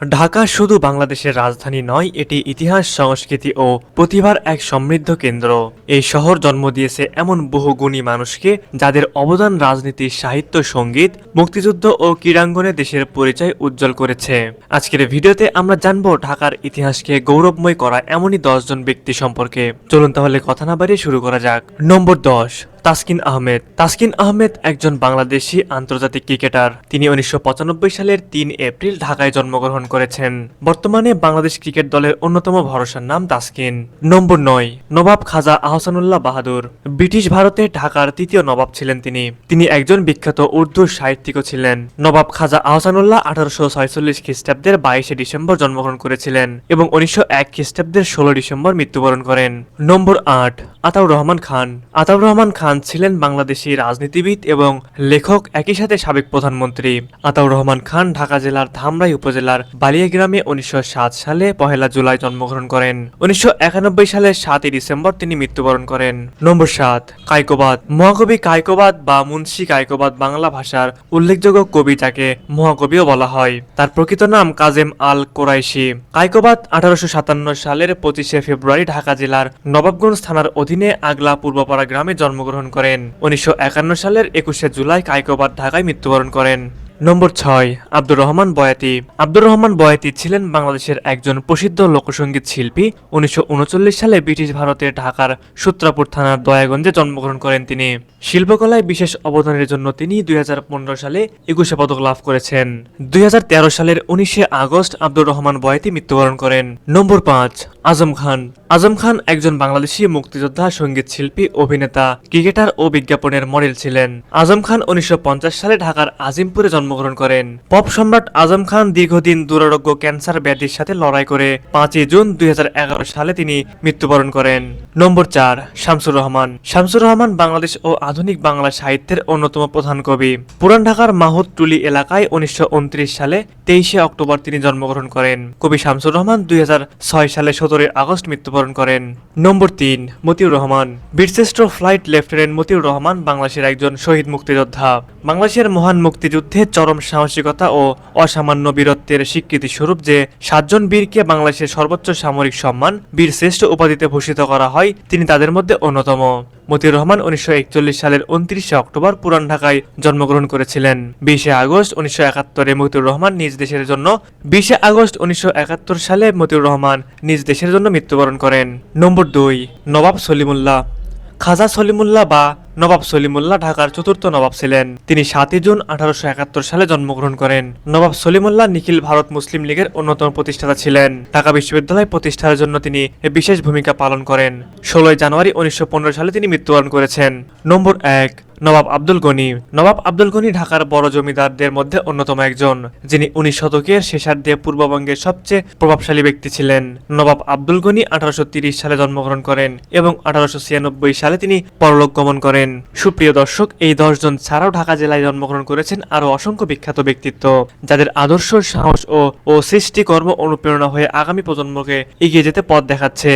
ঢাকা শুধু বাংলাদেশের রাজধানী নয়, এটি ইতিহাস, সংস্কৃতি ও প্রতিভার এক সমৃদ্ধ কেন্দ্র। এই শহর জন্ম দিয়েছে এমন বহু গুণী মানুষকে যাদের অবদান রাজনীতি, সাহিত্য, সংগীত, মুক্তিযুদ্ধ ও ক্রীড়াঙ্গনে দেশের পরিচয় উজ্জ্বল করেছে। আজকের ভিডিওতে আমরা জানব ঢাকার ইতিহাসকে গৌরবময় করা এমনই দশজন ব্যক্তি সম্পর্কে। চলুন তাহলে কথা না বাড়িয়ে শুরু করা যাক। নম্বর দশ। তাসকিন আহমেদ। তাসকিন আহমেদ একজন বাংলাদেশি আন্তর্জাতিক ক্রিকেটার। তিনি উনিশশো পঁচানব্বই সালের তিন এপ্রিল ঢাকায় জন্মগ্রহণ করেছেন। বর্তমানে বাংলাদেশ ক্রিকেট দলের অন্যতম ভরসার নাম তাসকিন। নম্বর নয়, নবাব খাজা আহসানুল্লাহ বাহাদুর। ব্রিটিশ ভারতে ঢাকার তৃতীয় নবাব ছিলেন তিনি। তিনি একজন বিখ্যাত উর্দু সাহিত্যিকও ছিলেন। নবাব খাজা আহসানুল্লাহ আঠারোশো ছয়চল্লিশ খ্রিস্টাব্দের বাইশে ডিসেম্বর জন্মগ্রহণ করেছিলেন এবং উনিশশো এক খ্রিস্টাব্দের ষোলো ডিসেম্বর মৃত্যুবরণ করেন। নম্বর আট আতাউর রহমান খান। আতাউর রহমান খান ছিলেন বাংলাদেশি রাজনীতিবিদ এবং লেখক, একই সাথে সাবেক প্রধানমন্ত্রী। আতাউর রহমান খান ঢাকা জেলার ধামরাই উপজেলার বালিয়া গ্রামে উনিশশো সাত সালে পহেলা জুলাই জন্মগ্রহণ করেন। উনিশশো সালের সাতই ডিসেম্বর তিনি মৃত্যুবরণ করেন। নম্বর সাত, কায়কোবাদ। মহাকবি কায়কোবাদ বা মুন্সি কায়কোবাদ বাংলা ভাষার উল্লেখযোগ্য কবি যাকে মহাকবিও বলা হয়। তার প্রকৃত নাম কাজেম আল কোরাইশি। কায়কোবাদ আঠারোশো সাতান্ন সালের পঁচিশে ফেব্রুয়ারি ঢাকা জেলার নবাবগঞ্জ থানার অধীনে আগলা পূর্বপাড়া গ্রামে জন্মগ্রহণ করেন। উনিশশো একান্ন সালের একুশে জুলাই কায়কোবাদ ঢাকায় মৃত্যুবরণ করেন। নম্বর ছয়, আব্দুর রহমান বয়াতি। আব্দুর রহমান বয়াতি ছিলেন বাংলাদেশের একজন প্রসিদ্ধ লোকসঙ্গীত শিল্পী। উনিশশো উনচল্লিশ সালে ব্রিটিশ ভারতের ঢাকার সূত্রাপুর থানার দয়াগঞ্জে জন্মগ্রহণ করেন তিনি। শিল্পকলায় বিশেষ অবদানের জন্য তিনি দুই হাজার পনেরো সালে একুশে পদক লাভ করেছেন। দুই হাজার তেরো সালের উনিশে আগস্ট আব্দুর রহমান বয়াতি মৃত্যুবরণ করেন। নম্বর পাঁচ, আজম খান। আজম খান একজন বাংলাদেশি মুক্তিযোদ্ধা, সংগীত শিল্পী, অভিনেতা, ক্রিকেটার ও বিজ্ঞাপনের মডেল ছিলেন। আজম খান উনিশশো পঞ্চাশ সালে ঢাকার আজিমপুরে জন্মগ্রহণ করেন। পপ সম্রাট আজম খান দীর্ঘদিন দুরারোগ্য ক্যান্সার ব্যাধির সাথে লড়াই করে পাঁচই জুন দুই সালে তিনি মৃত্যুবরণ করেন। নম্বর চার, শামসুর রহমান। শামসুর রহমান বাংলাদেশ ও আধুনিক বাংলা সাহিত্যের অন্যতম প্রধান কবি। পুরান ঢাকার মাহুদটুলি এলাকায় উনিশশো সালে তেইশে অক্টোবর তিনি জন্মগ্রহণ করেন। কবি শামসুর রহমান দুই হাজার ছয় সালে সতেরোই আগস্ট মৃত্যুবরণ করেন। নম্বর তিন, মতিউর রহমান। বীরশ্রেষ্ঠ ফ্লাইট লেফটেন্যান্ট মতিউর রহমান বাংলাদেশের একজন শহীদ মুক্তিযোদ্ধা। বাংলাদেশের মহান মুক্তিযুদ্ধে চরম সাহসিকতা ও অসামান্য বীরত্বের স্বীকৃতি স্বরূপ যে সাতজন বীরকে বাংলাদেশের সর্বোচ্চ সামরিক সম্মান, বীর শ্রেষ্ঠ উপাধিতে ভূষিত করা হয়, তিনি তাদের মধ্যে অন্যতম। মতিউর রহমান উনিশশো একচল্লিশ সালের উনত্রিশে অক্টোবর পুরান ঢাকায় জন্মগ্রহণ করেছিলেন। বিশে আগস্ট উনিশশো একাত্তরে মতিউর রহমান নিজ দেশের জন্য, বিশে আগস্ট উনিশশো একাত্তর সালে মতিউর রহমান নিজ দেশের জন্য মৃত্যুবরণ করেন। নম্বর দুই, নবাব সলিমুল্লাহ। খাজা সলিমুল্লাহ বা নবাব সলিমুল্লাহ ঢাকার চতুর্থ নবাব ছিলেন। তিনি সাতই জুন আঠারোশো একাত্তর সালে জন্মগ্রহণ করেন। নবাব সলিমুল্লাহ নিখিল ভারত মুসলিম লীগের অন্যতম প্রতিষ্ঠাতা ছিলেন। ঢাকা বিশ্ববিদ্যালয় প্রতিষ্ঠার জন্য তিনি বিশেষ ভূমিকা পালন করেন। ষোলোই জানুয়ারি উনিশশো পনেরো সালে তিনি মৃত্যুবরণ করেছেন। নম্বর এক নবাব আব্দুল গনি। নবাব আব্দুল গনি ঢাকার বড় জমিদারদের মধ্যে অন্যতম একজন, যিনি উনিশ শতকের শেষার্ধে পূর্ববঙ্গের সবচেয়ে প্রভাবশালী ব্যক্তি ছিলেন। নবাব আব্দুল গনি আঠারোশো তিরিশ সালে জন্মগ্রহণ করেন এবং আঠারোশো ছিয়ানব্বই সালে তিনি পরলোক গমন করেন। সুপ্রিয় দর্শক, এই দশজন ছাড়াও ঢাকা জেলায় জন্মগ্রহণ করেছেন আরও অসংখ্য বিখ্যাত ব্যক্তিত্ব, যাদের আদর্শ, সাহস ও ও সৃষ্টিকর্ম অনুপ্রেরণা হয়ে আগামী প্রজন্মকে এগিয়ে যেতে পথ দেখাচ্ছে।